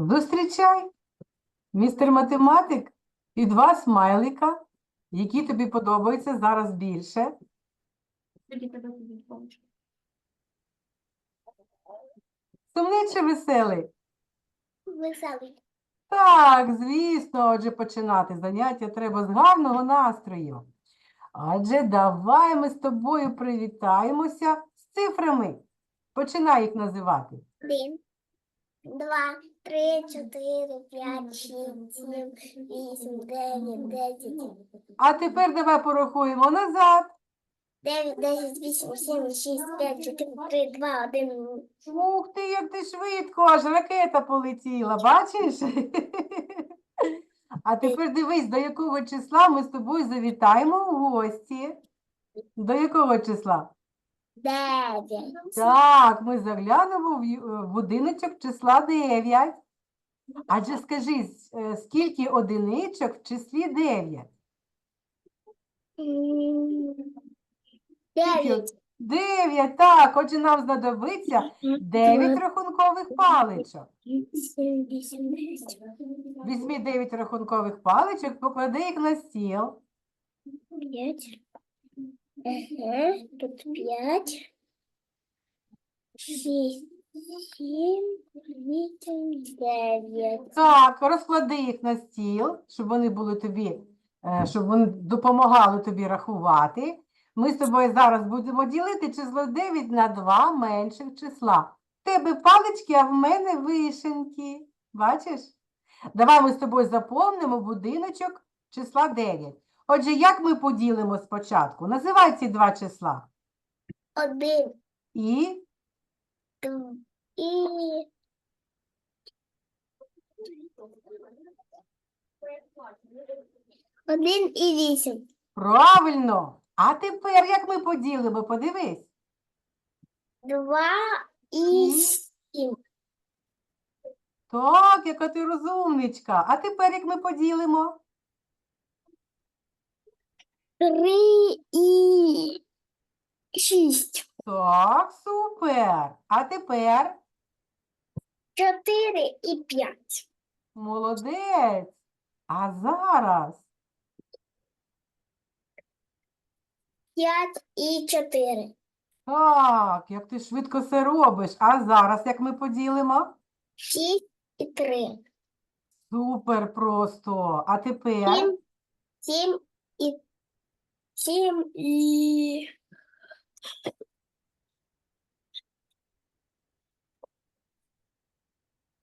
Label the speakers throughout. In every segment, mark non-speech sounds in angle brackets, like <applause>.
Speaker 1: Зустрічай, містер математик, і два смайлика, які тобі подобаються зараз більше. Сумний чи веселий?
Speaker 2: Веселий.
Speaker 1: Так, звісно, отже, починати заняття треба з гарного настрою. Адже давай ми з тобою привітаємося з цифрами. Починай їх називати.
Speaker 2: Один, два, три, чотири, п'ять, шість, сім, вісім, дев'ять, десять.
Speaker 1: А тепер давай порахуємо назад.
Speaker 2: Дев'ять, десять, вісім, сім, шість, п'ять, чотири, три, два, один.
Speaker 1: Ух ти, як ти швидко, аж ракета полетіла, бачиш? А тепер дивись, до якого числа ми з тобою завітаємо в гості. До якого числа?
Speaker 2: Дев'ять.
Speaker 1: Так, ми заглянемо в ю- е, в будиночок числа 9. Адже скажи, с- е, скільки одиничок в числі 9?
Speaker 2: М, Дев'ять.
Speaker 1: 9, так, отже, нам знадобиться 9 рахункових паличок.
Speaker 2: Сім, вісім, дев'ять.
Speaker 1: Візьми 9 рахункових паличок, поклади їх на стіл.
Speaker 2: П'ять. Ага, тут п'ять. Сім, вісім, дев'ять.
Speaker 1: Так, розклади їх на стіл, щоб вони були тобі, е, щоб вони допомагали тобі рахувати. Ми з тобою зараз будемо ділити число 9 на два менших числа. В тебе палички, а в мене вишеньки. Бачиш? Давай ми з тобою заповнимо будиночок числа 9. Отже, як ми поділимо спочатку? Називай ці два числа.
Speaker 2: Один,
Speaker 1: І
Speaker 2: два, і один і вісім.
Speaker 1: правильно. А тепер як ми поділимо? Подивись.
Speaker 2: Два і сім.
Speaker 1: Так, яка ти розумничка. А тепер як ми поділимо?
Speaker 2: Три і шість.
Speaker 1: Так, супер. А тепер
Speaker 2: Чотири і п'ять.
Speaker 1: молодець. А зараз
Speaker 2: П'ять і чотири.
Speaker 1: так, як ти швидко це робиш. А зараз як ми поділимо?
Speaker 2: Шість і три.
Speaker 1: Супер просто. А тепер
Speaker 2: Сім, сім і сім і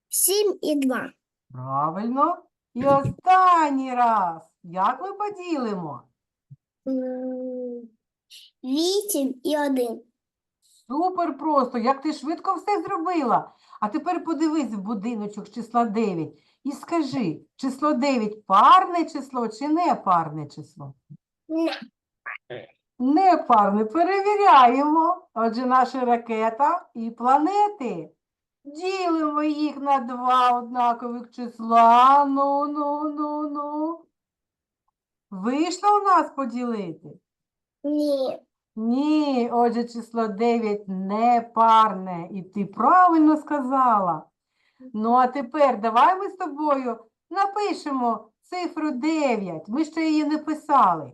Speaker 2: сім і два.
Speaker 1: правильно. І останній раз. Як ми поділимо?
Speaker 2: Вісім і один.
Speaker 1: Супер просто, як ти швидко все зробила. А тепер подивись в будиночок числа 9 і скажи, число 9 парне число чи не парне число?
Speaker 2: Не.
Speaker 1: Не парне, перевіряємо. Отже, наша ракета і планети. Ділимо їх на два однакових числа. Ну, ну, ну, ну. Вийшло у нас поділити?
Speaker 2: Ні.
Speaker 1: Ні, отже, число 9 не парне, і ти правильно сказала. Ну, а тепер давай ми з тобою напишемо цифру 9. Ми ще її не писали.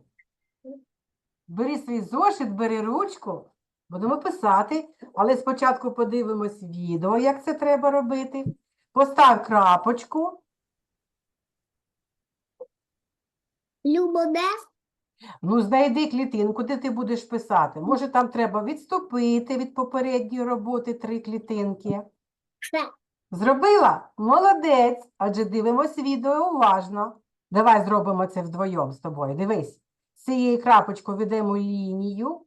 Speaker 1: Бери свій зошит, бери ручку, будемо писати, але спочатку подивимось відео, як це треба робити. Постав крапочку.
Speaker 2: Любоде.
Speaker 1: Ну, знайди клітинку, де ти будеш писати. Може, там треба відступити від попередньої роботи три клітинки.
Speaker 2: Все.
Speaker 1: Зробила? Молодець. Адже дивимось відео уважно. Давай зробимо це вдвоєм з тобою. Дивись. З цієї крапочки ведемо лінію.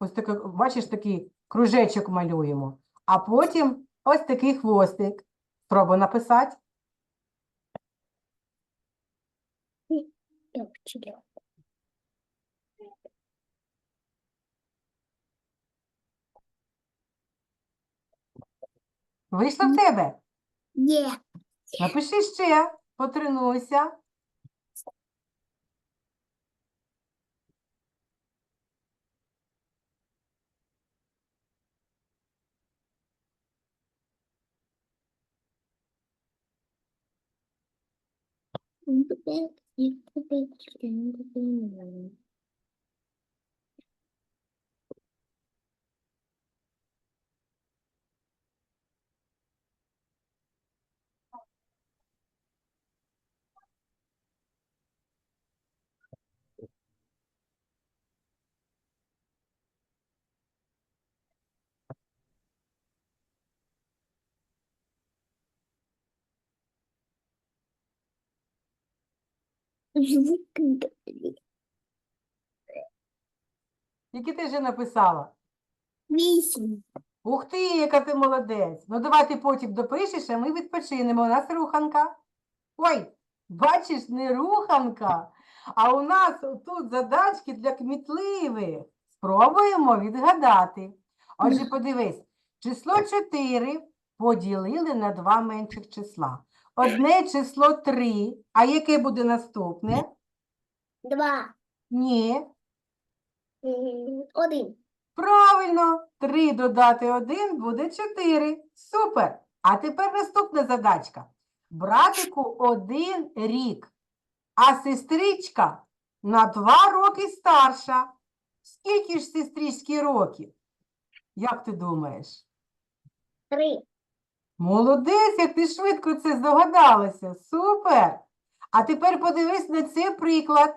Speaker 1: Ось такий, бачиш, такий кружечок малюємо. А потім ось такий хвостик. Спробуй написати. Вийшло в тебе?
Speaker 2: Є.
Speaker 1: Напиши ще, потренуйся. ரெண்டு பேர் ரெண்டு பேர் ரெண்டு பேர் <laughs> Які ти вже написала?
Speaker 2: Вісім.
Speaker 1: Ух ти, яка ти молодець. Ну давай ти потім допишеш, а ми відпочинемо. У нас руханка. Ой, бачиш, не руханка, а у нас тут задачки для кмітливих. Спробуємо відгадати. Отже, подивись, число 4 поділили на два менших числа. Одне число 3, а яке буде наступне?
Speaker 2: Два.
Speaker 1: Ні.
Speaker 2: М, Один.
Speaker 1: Правильно, 3 додати 1 буде 4. Супер. А тепер наступна задачка. Братику один рік, а сестричка на 2 роки старша. Скільки ж сестричці років? Як ти думаєш?
Speaker 2: Три.
Speaker 1: Молодець, як ти швидко це здогадалася. Супер. А тепер подивись на цей приклад.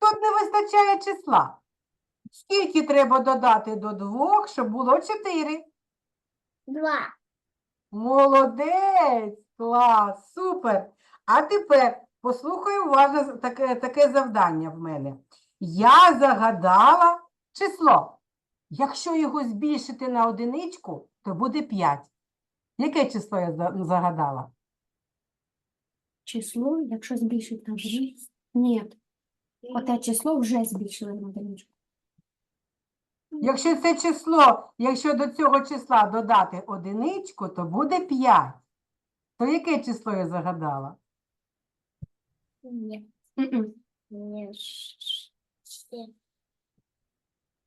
Speaker 1: Тут не вистачає числа. Скільки треба додати до двох, щоб було чотири?
Speaker 2: Два.
Speaker 1: Молодець! Клас! Супер! А тепер послухай уважно таке, таке завдання в мене. Я загадала число. Якщо його збільшити на одиничку, то буде 5. Яке число я загадала?
Speaker 3: Число, якщо збільшити на одиничку. Ні, оте число вже збільшили на одиничку.
Speaker 1: Якщо це число, якщо до цього числа додати одиничку, то буде 5. То яке число я загадала?
Speaker 2: Ні. Ні.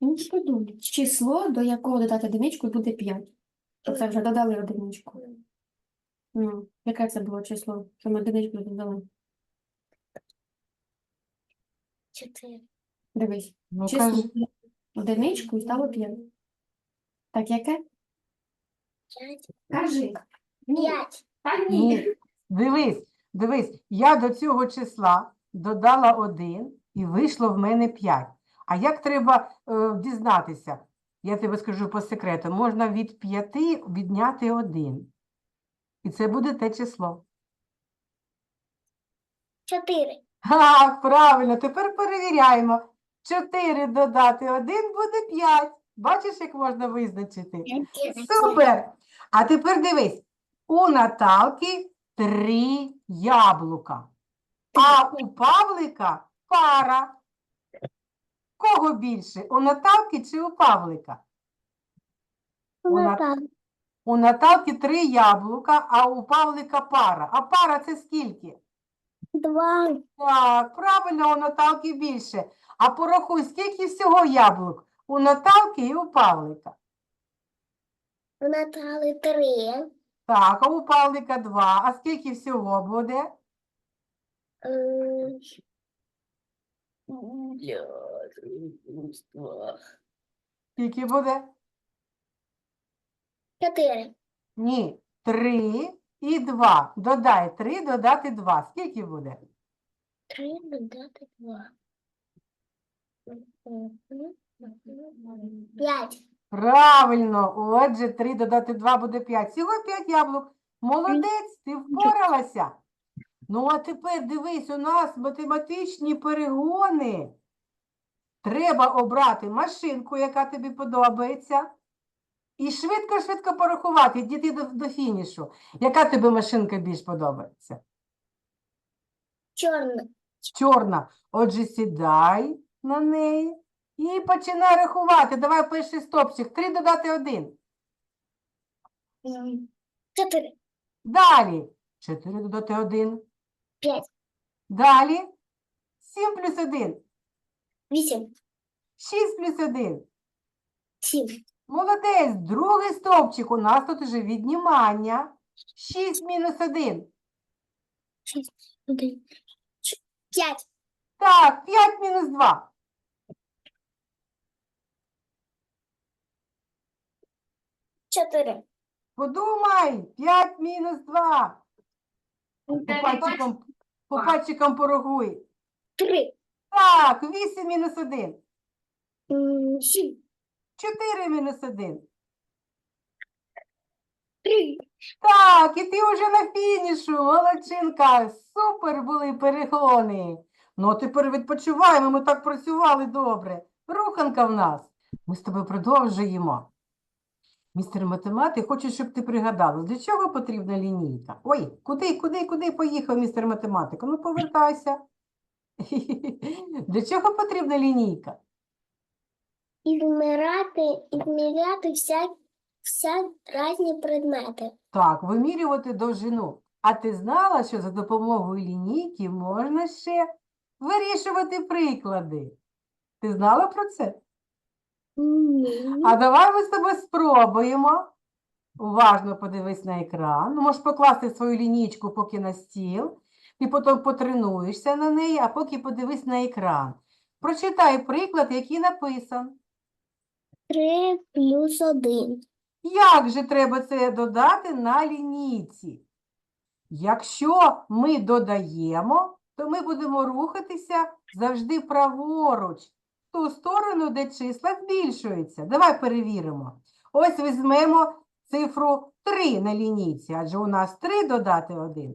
Speaker 3: Ну, що думати? Число, до якого додати одиничку, буде 5. Це вже додали одиничку. Ну, яке це було число, що ми одиничку додали?
Speaker 2: Чотири.
Speaker 3: Дивись,
Speaker 1: Ну,
Speaker 3: число
Speaker 1: кажи.
Speaker 3: одиничку і стало 5. Так, яке?
Speaker 2: П'ять.
Speaker 3: Кажи.
Speaker 2: П'ять.
Speaker 3: Та
Speaker 1: Ні. Дивись, дивись, я до цього числа додала 1 і вийшло в мене 5. А як треба е, дізнатися? Я тебе скажу по секрету, можна від 5 відняти 1. І це буде те число.
Speaker 2: Чотири.
Speaker 1: Так, правильно, тепер перевіряємо. 4 додати 1 буде 5. Бачиш, як можна визначити? Супер! А тепер дивись, у Наталки три яблука, а у Павлика пара. Кого більше? У Наталки чи у Павлика? У Нат- У Наталки три яблука, а у Павлика пара. А пара це скільки?
Speaker 2: Два.
Speaker 1: Так, правильно, у Наталки більше. А порахуй, скільки всього яблук? У Наталки і у Павлика.
Speaker 2: У Наталі три.
Speaker 1: Так, а у Павлика два. А скільки всього буде?
Speaker 2: Ем,
Speaker 1: Скільки буде?
Speaker 2: Чотири.
Speaker 1: Ні, три і два. Додай три, додати два. Скільки буде?
Speaker 2: Три додати два. П'ять.
Speaker 1: Правильно. Отже, три додати два буде п'ять. Всього п'ять яблук. Молодець, ти впоралася. Ну, а тепер дивись, у нас математичні перегони. Треба обрати машинку, яка тобі подобається. І швидко-швидко порахувати, дійти до, до фінішу. Яка тобі машинка більш подобається?
Speaker 2: Чорна.
Speaker 1: Чорна. Отже, сідай на неї і починай рахувати. Давай перший стопчик. Три додати один.
Speaker 2: Ем, Чотири.
Speaker 1: Далі. Чотири додати один.
Speaker 2: П'ять.
Speaker 1: Далі. Сім плюс один.
Speaker 2: Вісім.
Speaker 1: Шість плюс один.
Speaker 2: Сім.
Speaker 1: Молодець. Другий стовпчик. У нас тут вже віднімання. Шість мінус один.
Speaker 2: Шість. Один. П'ять.
Speaker 1: Так, 5 мінус 2.
Speaker 2: Чотири.
Speaker 1: Подумай, 5 мінус 2. По пальчикам, по пальчикам порахуй.
Speaker 2: Три.
Speaker 1: Так, 8 мінус 1.
Speaker 2: М, Сім.
Speaker 1: 4 мінус 1.
Speaker 2: Три.
Speaker 1: Так, і ти вже на фінішу, молодчинка. Супер були перегони. Ну, а тепер відпочиваємо, ми так працювали добре. Руханка в нас. Ми з тобою продовжуємо. Містер математик хоче, щоб ти пригадала, для чого потрібна лінійка? Ой, куди, куди, куди поїхав містер математик? Ну, повертайся. Для чого потрібна лінійка?
Speaker 2: Ізмирати, ізміряти вся, вся різні предмети.
Speaker 1: Так, вимірювати довжину. А ти знала, що за допомогою лінійки можна ще вирішувати приклади? Ти знала про це? А давай ми з тобою спробуємо. Уважно подивись на екран. Ну, Можеш покласти свою лінійку поки на стіл. Ти потім потренуєшся на неї, а поки подивись на екран. Прочитай приклад, який написан.
Speaker 2: Три плюс один.
Speaker 1: Як же треба це додати на лінійці? Якщо ми додаємо, то ми будемо рухатися завжди праворуч, ту сторону, де числа збільшуються. Давай перевіримо. Ось візьмемо цифру 3 на лінійці, адже у нас 3 додати 1.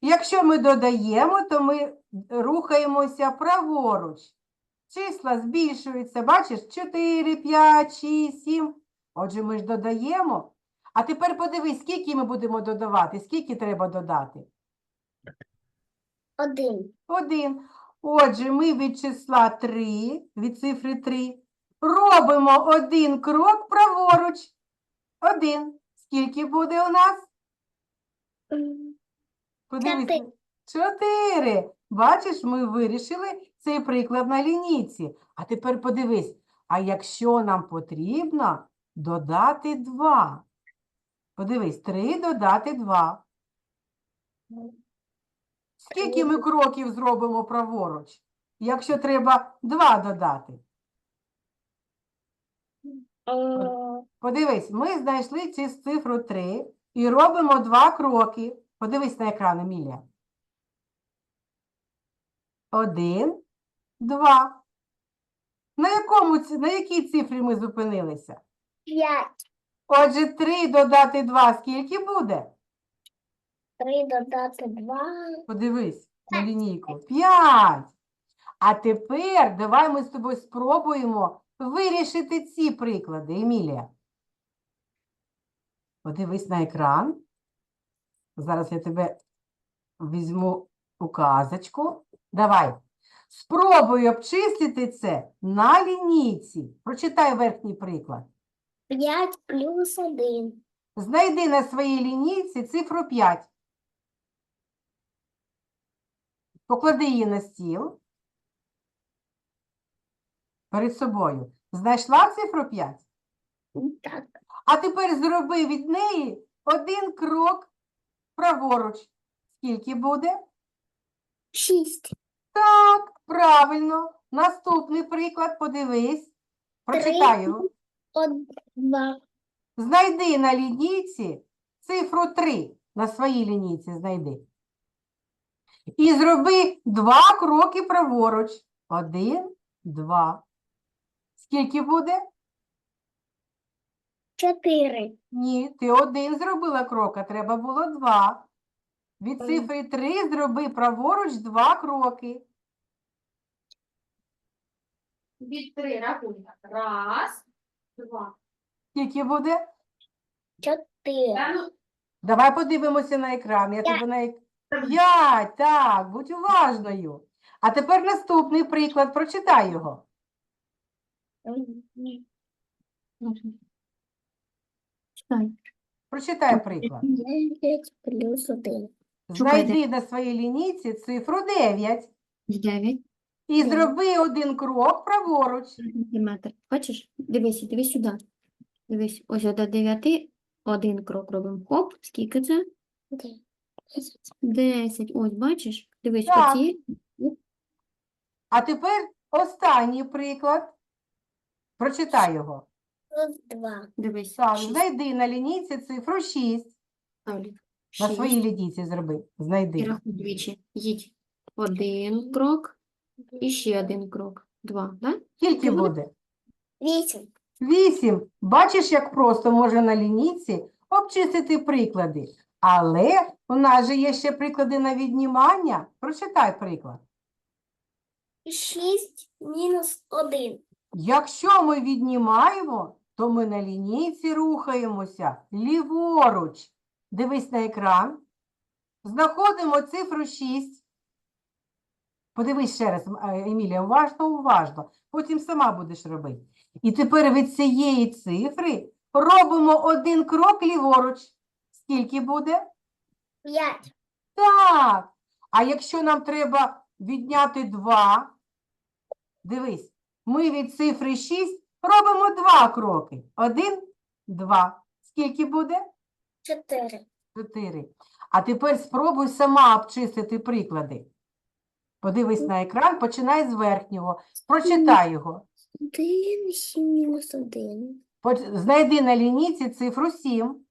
Speaker 1: Якщо ми додаємо, то ми рухаємося праворуч. Числа збільшуються, бачиш, 4, 5, 6, 7. Отже, ми ж додаємо. А тепер подивись, скільки ми будемо додавати, скільки треба додати?
Speaker 2: Один.
Speaker 1: Один. Отже, ми від числа 3, від цифри 3, робимо один крок праворуч. Один. Скільки буде у нас?
Speaker 2: М,
Speaker 1: Подивись.
Speaker 2: Чотири.
Speaker 1: Бачиш, ми вирішили цей приклад на лінійці. А тепер подивись, а якщо нам потрібно додати 2? Подивись, 3 додати 2. Скільки ми кроків зробимо праворуч, якщо треба 2 додати? Подивись, ми знайшли ці цифру 3 і робимо 2 кроки. Подивись на екран, Емілія. Один, два. На якому, на якій цифрі ми зупинилися?
Speaker 2: П'ять.
Speaker 1: Отже, 3 додати 2 скільки буде?
Speaker 2: Три додати два.
Speaker 1: Подивись на лінійку. 5. А тепер давай ми з тобою спробуємо вирішити ці приклади, Емілія. Подивись на екран. Зараз я тебе візьму указочку. Давай. Спробуй обчислити це на лінійці. Прочитай верхній приклад.
Speaker 2: П'ять плюс один.
Speaker 1: Знайди на своїй лінійці цифру 5. Поклади її на стіл. Перед собою. Знайшла цифру 5?
Speaker 2: Так.
Speaker 1: А тепер зроби від неї один крок праворуч. Скільки буде?
Speaker 2: Шість.
Speaker 1: Так, правильно. Наступний приклад, подивись. Прочитай його.
Speaker 2: Од... Два.
Speaker 1: Знайди на лінійці цифру 3. На своїй лінійці знайди. І зроби два кроки праворуч. Один, два. Скільки буде?
Speaker 2: Чотири.
Speaker 1: Ні, ти один зробила крок, а треба було два. Від цифри 3 зроби праворуч два кроки.
Speaker 3: Від три рахуй. Раз, два.
Speaker 1: Скільки буде?
Speaker 2: Чотири.
Speaker 3: Ну,
Speaker 1: Давай подивимося на екран. Я тебе на ек- П'ять, так, будь уважною. А тепер наступний приклад, прочитай його. Прочитай приклад.
Speaker 2: Дев'ять плюс один.
Speaker 3: Шукайте.
Speaker 1: Знайди на своїй лінійці цифру 9
Speaker 3: Дев'ять.
Speaker 1: і зроби один крок праворуч.
Speaker 3: Сантиметр. Бачиш? Дивись, дивись сюди. Дивись, ось до дев'яти один крок робимо. Хоп, скільки це?
Speaker 2: Дев'ять.
Speaker 3: Десять. Ось, бачиш? Дивись,
Speaker 1: Так.
Speaker 3: оці
Speaker 1: А тепер останній приклад. Прочитай його.
Speaker 2: Плюс два.
Speaker 3: Дивись.
Speaker 1: Так,
Speaker 3: шість.
Speaker 1: знайди на лінійці цифру 6.
Speaker 3: Ставлю.
Speaker 1: На
Speaker 3: Шість.
Speaker 1: своїй лінійці зроби.
Speaker 3: І
Speaker 1: Знайди.
Speaker 3: рахуй двічі. Їдь. Один крок і ще один крок. Два, да?
Speaker 1: Скільки
Speaker 3: буде?
Speaker 1: буде?
Speaker 2: Вісім.
Speaker 1: 8. Бачиш, як просто може на лінійці обчистити приклади. Але у нас же є ще приклади на віднімання. Прочитай приклад.
Speaker 2: Шість мінус один.
Speaker 1: Якщо ми віднімаємо, то ми на лінійці рухаємося ліворуч. Дивись на екран. Знаходимо цифру 6. Подивись ще раз, е, Емілія, уважно, уважно. Потім сама будеш робити. І тепер від цієї цифри робимо один крок ліворуч. Скільки буде?
Speaker 2: П'ять.
Speaker 1: Так. А якщо нам треба відняти 2, дивись, ми від цифри 6 робимо два кроки. Один, два. Скільки буде?
Speaker 2: Чотири.
Speaker 1: 4. А тепер спробуй сама обчистити приклади. Подивись на екран, починай з верхнього. Прочитай його.
Speaker 2: Один, сім мінус один.
Speaker 1: Знайди на лінійці цифру 7.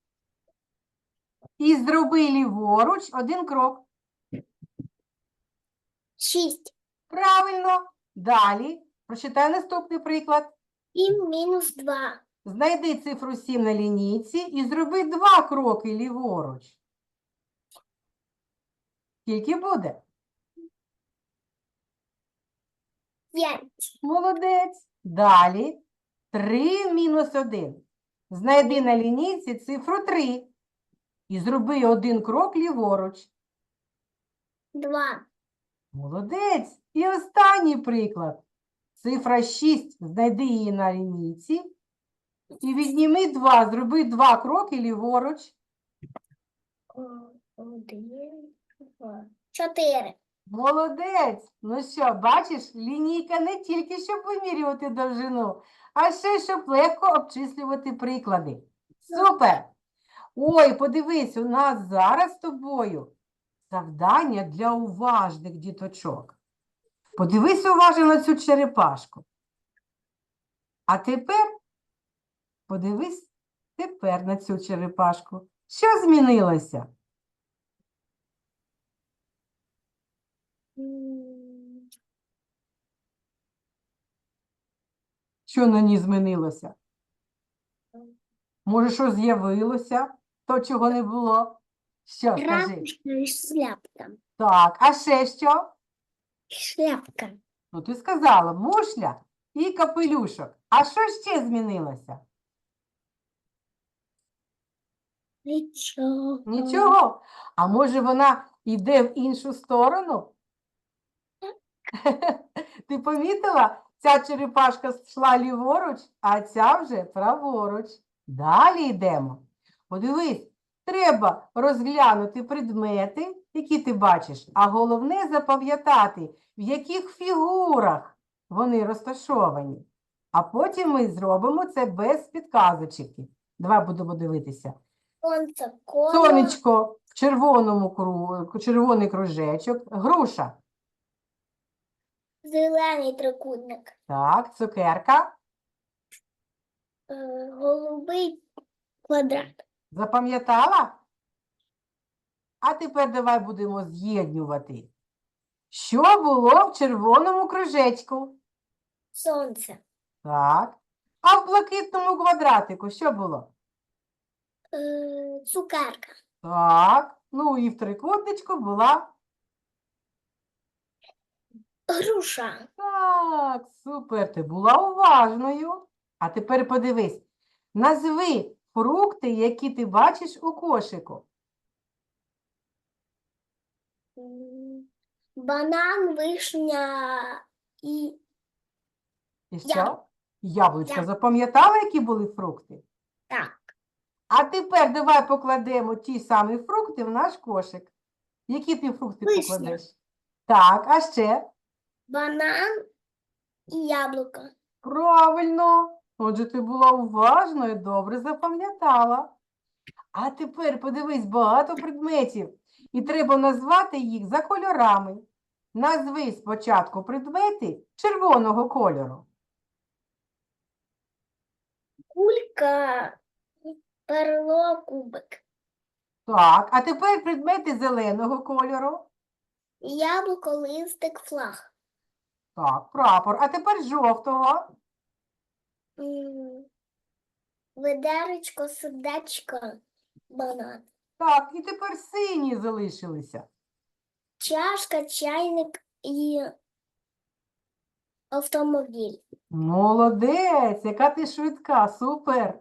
Speaker 1: І зроби ліворуч один крок.
Speaker 2: Шість.
Speaker 1: Правильно. Далі. Прочитай наступний приклад.
Speaker 2: Сім мінус два.
Speaker 1: Знайди цифру 7 на лінійці і зроби два кроки ліворуч. Скільки буде?
Speaker 2: П'ять.
Speaker 1: Молодець. Далі. 3 мінус 1. Знайди на лінійці цифру 3 і зроби один крок ліворуч.
Speaker 2: Два.
Speaker 1: Молодець. І останній приклад. Цифра 6. Знайди її на лінійці. І відніми 2. Зроби два кроки ліворуч.
Speaker 2: Один. Два. Чотири.
Speaker 1: Молодець! Ну що, бачиш, лінійка не тільки щоб вимірювати довжину, а ще щоб легко обчислювати приклади. Супер! Ой, подивись, у нас зараз з тобою завдання для уважних діточок. Подивись уважно на цю черепашку. А тепер подивись тепер на цю черепашку. Що змінилося? Що на ній змінилося? Може, що з'явилося, то чого не було? Що, скажи?
Speaker 2: Рамочка і шляпка.
Speaker 1: Так, а ще що?
Speaker 2: Шляпка.
Speaker 1: Ну, ти сказала, мушля і капелюшок. А що ще змінилося?
Speaker 2: Нічого.
Speaker 1: Нічого. А може вона йде в іншу сторону? Ти помітила? Ця черепашка йшла ліворуч, а ця вже праворуч. Далі йдемо. Подивись, треба розглянути предмети, які ти бачиш, а головне запам'ятати, в яких фігурах вони розташовані. А потім ми зробимо це без підказочки. Давай будемо дивитися.
Speaker 2: Сонце, коло.
Speaker 1: Сонечко в червоному кру... червоний кружечок, груша.
Speaker 2: Зелений трикутник.
Speaker 1: Так, цукерка.
Speaker 2: Е, голубий квадрат.
Speaker 1: Запам'ятала? А тепер давай будемо з'єднювати. Що було в червоному кружечку?
Speaker 2: Сонце.
Speaker 1: Так. А в блакитному квадратику що було?
Speaker 2: Е, цукерка.
Speaker 1: Так. Ну і в трикутничку була.
Speaker 2: Груша.
Speaker 1: Так, супер, ти була уважною. А тепер подивись. Назви фрукти, які ти бачиш у кошику.
Speaker 2: Банан, вишня і
Speaker 1: І що? Яблучко.
Speaker 2: Яблуко.
Speaker 1: Запам'ятала, які були фрукти?
Speaker 2: так.
Speaker 1: А тепер давай покладемо ті самі фрукти в наш кошик. Які ти фрукти
Speaker 2: Вишня.
Speaker 1: покладеш? Так, а ще?
Speaker 2: Банан і яблуко.
Speaker 1: Правильно. Отже, ти була уважною, добре запам'ятала. А тепер подивись, багато предметів. І треба назвати їх за кольорами. Назви спочатку предмети червоного кольору.
Speaker 2: Кулька, перло, кубик.
Speaker 1: Так, а тепер предмети зеленого кольору.
Speaker 2: Яблуко, листик, флаг.
Speaker 1: Так, прапор. А тепер жовтого.
Speaker 2: М, Ведеречко, сердечко, банан.
Speaker 1: Так, і тепер сині залишилися.
Speaker 2: Чашка, чайник і автомобіль.
Speaker 1: Молодець, яка ти швидка, супер.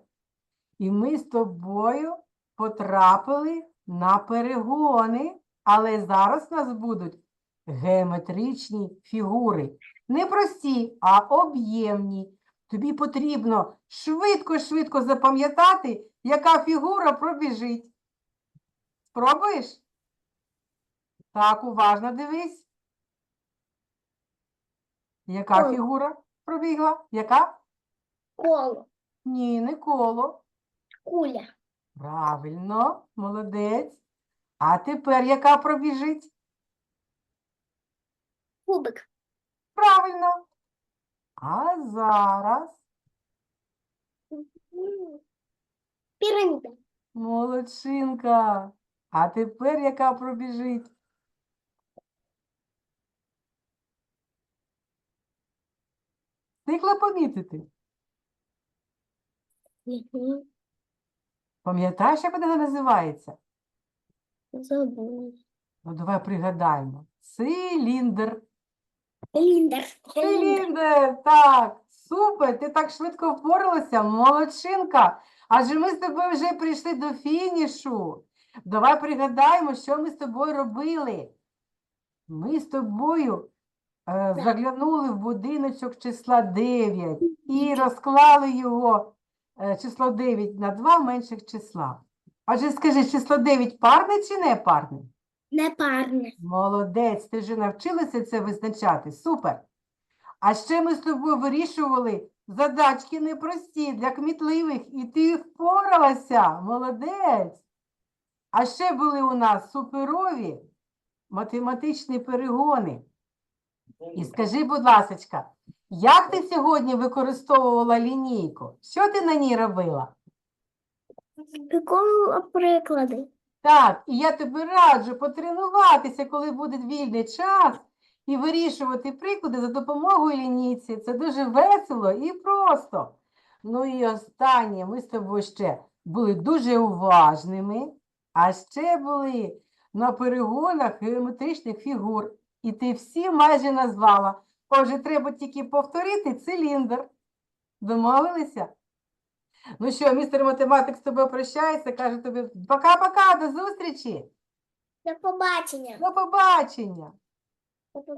Speaker 1: І ми з тобою потрапили на перегони, але зараз у нас будуть геометричні фігури. Не прості, а об'ємні. Тобі потрібно швидко-швидко запам'ятати, яка фігура пробіжить. Спробуєш? Так, уважно дивись. Яка
Speaker 2: Коло.
Speaker 1: фігура пробігла? Яка?
Speaker 2: Коло,
Speaker 1: Ні, не коло.
Speaker 2: куля,
Speaker 1: Правильно, молодець. А тепер яка пробіжить?
Speaker 2: кубик,
Speaker 1: Правильно. А зараз
Speaker 2: піраміда,
Speaker 1: молодчинка. А тепер яка пробіжить? Встигла помітити?
Speaker 2: Мгм.
Speaker 1: Пам'ятаєш, як вона називається?
Speaker 2: забула.
Speaker 1: Ну, давай пригадаємо.
Speaker 2: Циліндр. Циліндр,
Speaker 1: циліндр. Так, супер, ти так швидко впоралася, молодчинка. Адже ми з тобою вже прийшли до фінішу. Давай пригадаємо, що ми з тобою робили. Ми з тобою е, заглянули в будиночок числа 9 і розклали його е, число 9 на два менших числа. Адже скажи, число 9 парне чи не парне?
Speaker 2: Непарне.
Speaker 1: Молодець, ти вже навчилася це визначати. Супер. А ще ми з тобою вирішували задачки непрості для кмітливих, і ти впоралася. Молодець. А ще були у нас суперові математичні перегони. І скажи, будь ласочка, як ти сьогодні використовувала лінійку? Що ти на ній робила?
Speaker 2: Прикол приклади.
Speaker 1: Так, і я тобі раджу потренуватися, коли буде вільний час, і вирішувати приклади за допомогою лінійці. Це дуже весело і просто. Ну і останнє, ми з тобою ще були дуже уважними, а ще були на перегонах геометричних фігур. І ти всі майже назвала. Отже, треба тільки повторити циліндр. Домовилися? Ну що, містер математик з тобою прощається, каже тобі пока-пока, до зустрічі,
Speaker 2: До побачення.
Speaker 1: до побачення.
Speaker 2: До побачення.